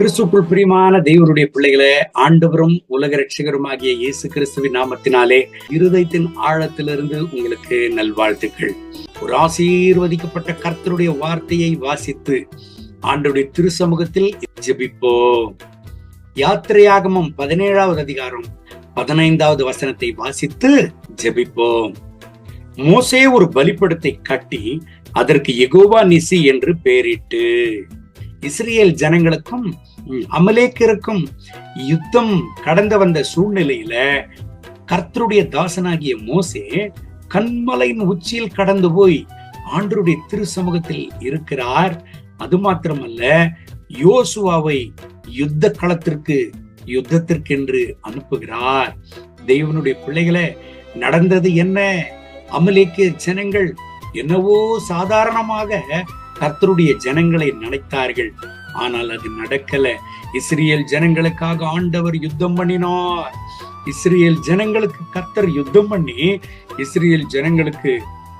கிறிஸ்துக்குள் பிரியமான தெய்வருடைய பிள்ளைகளே ஆண்டவரும் உலக ரட்சகருமாகிய இயேசு கிறிஸ்துவின் நாமத்தினாலே இருதயத்தின் ஆழத்திலிருந்து உங்களுக்கு நல்வாழ்த்துக்கள். ஒரு ஆசீர்வதிக்கப்பட்ட கர்த்தருடைய வார்த்தையை வாசித்து ஆண்டவருடைய திருசமூகத்தில் ஜெபிப்போம். யாத்திரையாகமம் பதினேழாவது அதிகாரம் பதினைந்தாவது வசனத்தை வாசித்து ஜெபிப்போம். மோசே ஒரு பலிப்படத்தை கட்டி அதற்கு எகோவா நிசி என்று பெயரிட்டு இஸ்ரேல் ஜனங்களுக்கும் அமலேக்கருக்கும் யுத்தம் கடந்து வந்த சூழ்நிலையில கர்த்தருடைய தாசனாகிய மோசே கண்மலையின் உச்சியில் கடந்து போய் ஆண்டருடைய திரு சமூகத்தில் இருக்கிறார். அது மாத்திரமல்ல யோசுவாவை யுத்த களத்திற்கு யுத்தத்திற்கென்று அனுப்புகிறார். தெய்வனுடைய பிள்ளைகளை நடந்தது என்ன? அமலேக்கிய ஜனங்கள் என்னவோ சாதாரணமாக கர்த்தருடைய ஜனங்களை நினைத்தார்கள். ஆனால் அது நடக்கல. இஸ்ரேல் ஜனங்களுக்காக ஆண்டவர் யுத்தம் பண்ணினார். இஸ்ரேல் ஜனங்களுக்கு கர்த்தர் யுத்தம் பண்ணி இஸ்ரேல் ஜனங்களுக்கு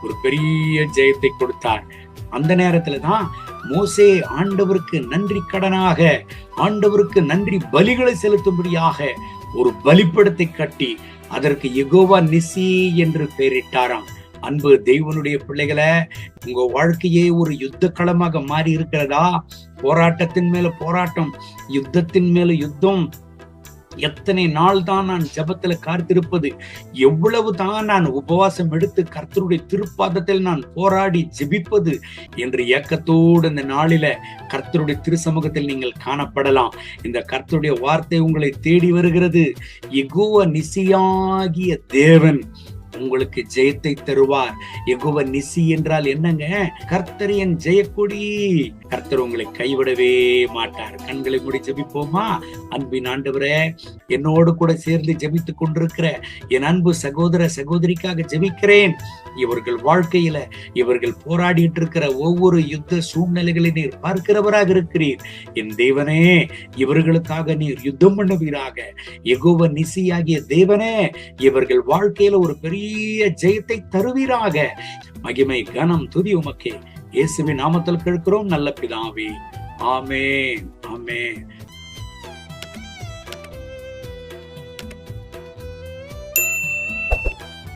ஒரு பெரிய ஜெயத்தை கொடுத்தார். அந்த நேரத்துல தான் மோசே ஆண்டவருக்கு நன்றி கடனாக ஆண்டவருக்கு நன்றி பலிகளை செலுத்தும்படியாக ஒரு பலிப்படத்தை கட்டி அதற்கு எகோவா நிசி என்று பெயரிட்டாராம். அன்பு தெய்வனுடைய பிள்ளைகளை உங்க வாழ்க்கையே ஒரு யுத்த களமாக மாறி இருக்கிறதா? போராட்டத்தின் மேல போராட்டம் யுத்தத்தின் மேல யுத்தம். எத்தனை நாள் தான் நான் ஜபத்துல காத்திருப்பது? எவ்வளவு தான் நான் உபவாசம் எடுத்து கர்த்தருடைய திருப்பாதத்தில் நான் போராடி ஜெபிப்பது? என்ற ஏக்கத்தோடு இந்த நாளில கர்த்தருடைய திருசமூகத்தில் நீங்கள் காணப்படலாம். இந்த கர்த்தருடைய வார்த்தை உங்களை தேடி வருகிறது. எகுவ நிசியாகிய தேவன். உங்களுக்கு ஜெயத்தை தருவார். எகுவ நிசி என்றால் என்னங்க? கர்த்தர் என் ஜெயக்கொடி. கர்த்தர் உங்களை கைவிடவே மாட்டார். கண்களை மூடி ஜெபிப்போமா? அன்பின் ஆண்டவரே என்னோடு கூட சேர்ந்து ஜெபித்துக் கொண்டிருக்கிற என் அன்பு சகோதர சகோதரிக்காக ஜெபிக்கிறேன். இவர்கள் வாழ்க்கையில இவர்கள் போராடிட்டு இருக்கிற ஒவ்வொரு யுத்த சூழ்நிலைகளை நீர் பார்க்கிறவராக இருக்கிறீர். என் தேவனே இவர்களுக்காக நீர் யுத்தம் பண்ணுவீராக. எகோவ நிசியாகிய தேவனே இவர்கள் வாழ்க்கையில ஒரு பெரிய ஜெயத்தை தருவீராக. மகிமை கனம் துதி உமக்கே. இயேசுவின் நாமத்தில் கேட்கிறோம் நல்ல பிதாவே. ஆமே ஆமே